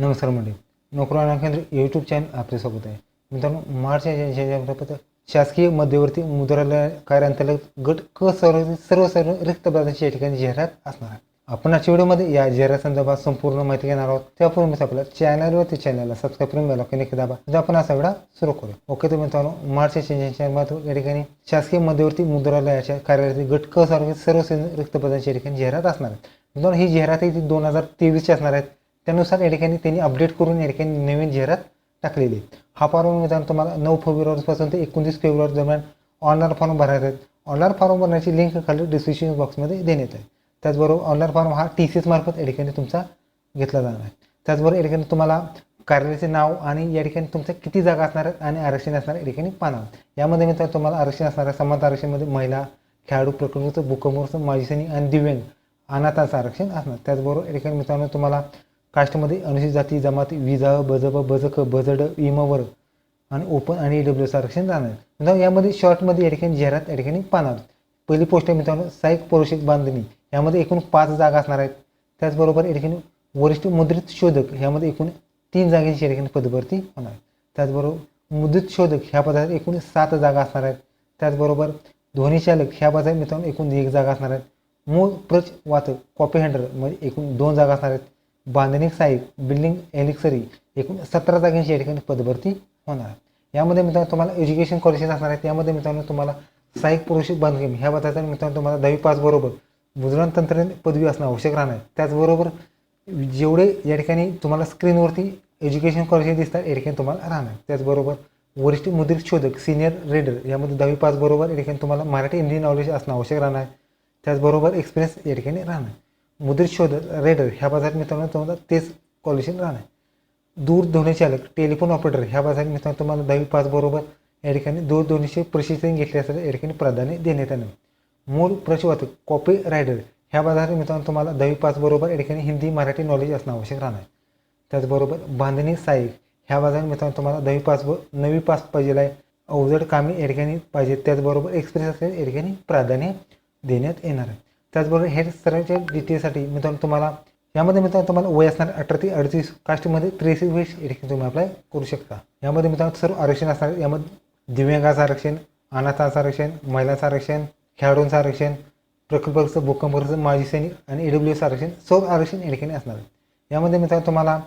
नमस्कार मंडळी नोकरी केंद्र यूट्यूब चॅनल आपले स्वागत आहे. मित्रांनो मार्च या शासकीय मध्यवर्ती मुद्रालय कार्यांतर्गत गट क सर्व सर्व सर्व रिक्त पदांची या ठिकाणी जाहिरात असणार आहे. आपण आजच्या व्हिडिओमध्ये या जाहिरात संदर्भात संपूर्ण माहिती घेणार आहोत. त्यापूर्वीच आपल्या चॅनलवरती चॅनलला सबस्क्राईब करून बेल ऐकून दाबा. आपण असा वेळा सुरू करू ओके तर मित्रांनो मार्च याच्या या ठिकाणी शासकीय मध्यवर्ती मुद्रालयाच्या कार्यालयातील गट क सर्व सर्व रिक्त पदांची या ठिकाणी जाहिरात असणार आहे. मित्रांनो ही जाहिरात आहे दोन हजार तेवीसची असणार आहेत त्यानुसार या ठिकाणी त्यांनी अपडेट करून या ठिकाणी नवीन जाहिरात टाकलेली आहे हा फॉर्म मित्रांनो तुम्हाला नऊ फेब्रुवारीपासून ते एकोणतीस फेब्रुवारी दरम्यान ऑनलाईन फॉर्म भरायचा आहे. ऑनलाईन फॉर्म भरण्याची लिंक खाली डिस्क्रिप्शन बॉक्समध्ये देण्यात आहे. त्याचबरोबर ऑनलाईन फॉर्म हा टी सी एसमार्फत या ठिकाणी तुमचा घेतला जाणार आहे. त्याचबरोबर या ठिकाणी तुम्हाला कार्यालयाचे नाव आणि या ठिकाणी तुमच्या किती जागा असणार आहेत आणि आरक्षण असणार या ठिकाणी पाना यामध्ये मित्रांनो तुम्हाला आरक्षण असणार आहे. आरक्षणमध्ये महिला खेळाडू प्रकृतीचं भूकंपचं माजी सैनिक आणि दिव्यांग अनाथांचं आरक्षण असणार. त्याचबरोबर या ठिकाणी मित्रांनो तुम्हाला कास्टमध्ये अनुसूचित जाती जमाती विजा बजब बजक बजड इमवर आणि ओपन आणि ई डब्ल्यू आरक्षण जाणार. मित्रांनो यामध्ये शॉर्टमध्ये या ठिकाणी जाहिरात या ठिकाणी पाहणार पहिली पोस्ट आहे मित्रांनो साईक पुरुषिक बांधणी. यामध्ये एकूण पाच जागा असणार आहेत. त्याचबरोबर या ठिकाणी वरिष्ठ मुद्रित शोधक यामध्ये एकूण तीन जागेची या ठिकाणी पदभरती होणार. त्याचबरोबर मुद्रित शोधक ह्या पदात एकूण सात जागा असणार आहेत. त्याचबरोबर ध्वनिचालक ह्या पदात मित्रांनो एकूण एक जागा असणार आहेत. मूळ प्रच वाचक कॉपी हँडर म्हणजे एकूण दोन जागा असणार आहेत. बांधणी सहाय्यक बिल्डिंग एलिक्सरी एकूण सतरा जागांची या ठिकाणी पदभरती होणार. यामध्ये मित्रांनो तुम्हाला एज्युकेशन क्वालिफिकेशन असणार आहेत. यामध्ये मित्रांनो तुम्हाला सहाय्यक पुरुषिक बांधकाम. ह्या पदाचा मित्रांनो तुम्हाला दहावी पास बरोबर मुद्रण तंत्रज्ञान पदवी असणं आवश्यक राहणार आहे. त्याचबरोबर जेवढे या ठिकाणी तुम्हाला स्क्रीनवरती एज्युकेशन क्वालिफिकेशन दिसतात या ठिकाणी तुम्हाला राहणार त्याचबरोबर वरिष्ठ मुद्रित शोधक सिनियर रेडर यामध्ये दहावी पास बरोबर या ठिकाणी तुम्हाला मराठी हिंदी नॉलेज असणं आवश्यक राहणार आहे. त्याचबरोबर एक्सपिरियन्स या ठिकाणी राहणार मुद्रित शोधक रेडर ह्या बाजारात मित्रांनो तुम्हाला तेच क्वालिफिकेशन राहणार. दूरध्वनी चालक टेलिफोन ऑपरेटर ह्या बाजारात मित्रांनो तुम्हाला दहावी पास बरोबर या ठिकाणी दूरध्वनीचे प्रशिक्षण घेतले असेल या ठिकाणी प्राधान्य देण्यात येणार. मूळ प्रचवातक कॉपी रायडर ह्या बाजारात मित्रांनो तुम्हाला दहावी पास बरोबर या ठिकाणी हिंदी मराठी नॉलेज असणं आवश्यक राहणार. त्याचबरोबर बांधणी सहाय्यक ह्या बाजारात मित्रांनो तुम्हाला दहावी पास ब नवी पास पाहिजे आहे अवजड कामे या ठिकाणी पाहिजे त्याचबरोबर एक्सप्रेस असेल या ठिकाणी प्राधान्य देण्यात येणार आहे. त्याचबरोबर हे सर्वच्या डिटेलसाठी मित्रांनो तुम्हाला यामध्ये मित्रांनो तुम्हाला वय असणार अठरा ते अडतीस कास्टमध्ये त्रेसष्ट वेश या तुम्ही अप्लाय करू शकता. यामध्ये मित्रांनो सर्व आरक्षण असणार यामध्ये दिव्यांगाचं आरक्षण अनाथाचं आरक्षण महिलांचं आरक्षण खेळाडूंचं आरक्षण प्रकल्पाचं भूकंपाचं माजी सैनिक आणि ई डब्ल्यू एस आरक्षण सर्व आरक्षण या ठिकाणी असणार. यामध्ये मित्रांनो तुम्हाला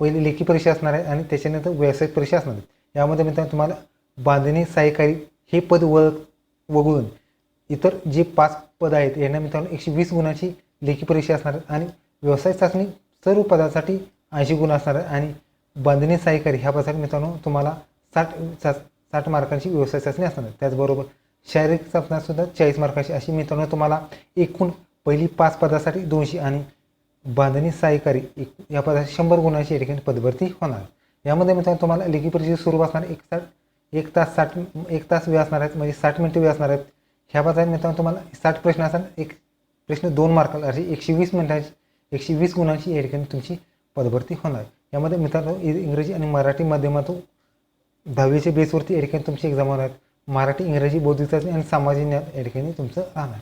पहिली लेखी परीक्षा असणार आहे आणि त्याच्यानंतर व्यावसायिक परीक्षा असणार आहे. यामध्ये मित्रांनो तुम्हाला बांधणी सहाय्यकारी हे पद वळ वगळून इतर जे पाच पदं आहेत यांना मित्रांनो एकशे वीस गुणांची लेखी परीक्षा असणार आहे आणि व्यवसाय चाचणी सर्व पदासाठी ऐंशी गुण असणार आहे आणि बांधणी सहाय्यकारी ह्या पदासाठी मित्रांनो तुम्हाला साठ चा साठ मार्कांची व्यवसाय चाचणी असणार आहे. त्याचबरोबर शारीरिक चाचण्यासुद्धा चाळीस मार्काची. अशी मित्रांनो तुम्हाला एकूण पहिली पाच पदासाठी दोनशे आणि बांधणी सहाय्यकारी एक या पदासाठी शंभर गुणांची या ठिकाणी पदभरती होणार यामध्ये मित्रांनो तुम्हाला लेखी परीक्षेचे सुरू असणार एक साठ एक तास साठ एक तास वेळ असणार आहेत म्हणजे साठ मिनटं वेळ असणार आहेत. ह्या पदासाठी मित्रांनो तुम्हाला साठ प्रश्न असणार एक प्रश्न दोन मार्काला अशी एकशे वीस मिनिटांची एकशे वीस गुणांची या ठिकाणी तुमची पदभरती होणार. यामध्ये मित्रांनो इंग्रजी आणि मराठी माध्यमातून दहावीच्या बेसवरती या ठिकाणी तुमची एक्झाम होणार. मराठी इंग्रजी बौद्धिक चाचणी आणि सामाजिक ज्ञान या ठिकाणी तुमचं राहणार.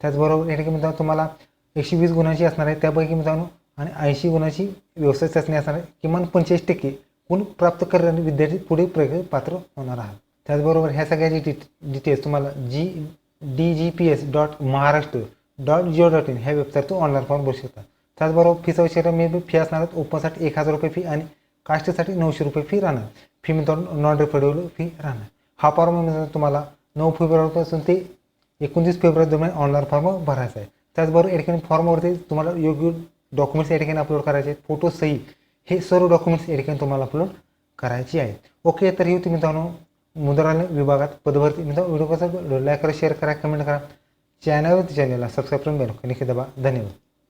त्याचबरोबर या ठिकाणी मित्रांनो तुम्हाला एकशे वीस गुणांची असणार आहे. त्यापैकी मित्रांनो आणि ऐंशी गुणांची व्यवसाय चाचणी असणार आहे. किमान पंचेचाळीस टक्के गुण प्राप्त करणारे विद्यार्थी पुढे प्रग पात्र होणार आहात. त्याचबरोबर ह्या सगळ्याची डिट डिटेल्स तुम्हाला G D G P S dot Maharashtra dot gov dot in ह्या वेबसाईटवर ऑनलाईन फॉर्म भरू शकता. त्याचबरोबर फीचा विषय मी फी असणार ओपनसाठी एक हजार रुपये फी आणि कास्टसाठी नऊशे रुपये फी राहणार. फी मित्रांनो नॉन रिफंडेबल फी राहणार. हा फॉर्म मित्रांनो तुम्हाला नऊ फेब्रुवारीपासून ते एकोणतीस फेब्रुवारी दरम्यान ऑनलाईन फॉर्म भरायचा आहे. त्याचबरोबर या ठिकाणी फॉर्मवरती तुम्हाला योग्य डॉक्युमेंट्स या ठिकाणी अपलोड करायचे आहेत. फोटो सही हे सर्व डॉक्युमेंट्स या ठिकाणी तुम्हाला अपलोड करायची आहेत. ओके तर ही होती मित्रांनो मुद्रालय विभागात पदभरती. मित्र व्हिडिओ कसा लाईक करा शेअर करा कमेंट करा. चॅनलवर चॅनलला सबस्क्राईब करून बेल नक्की दबा धन्यवाद.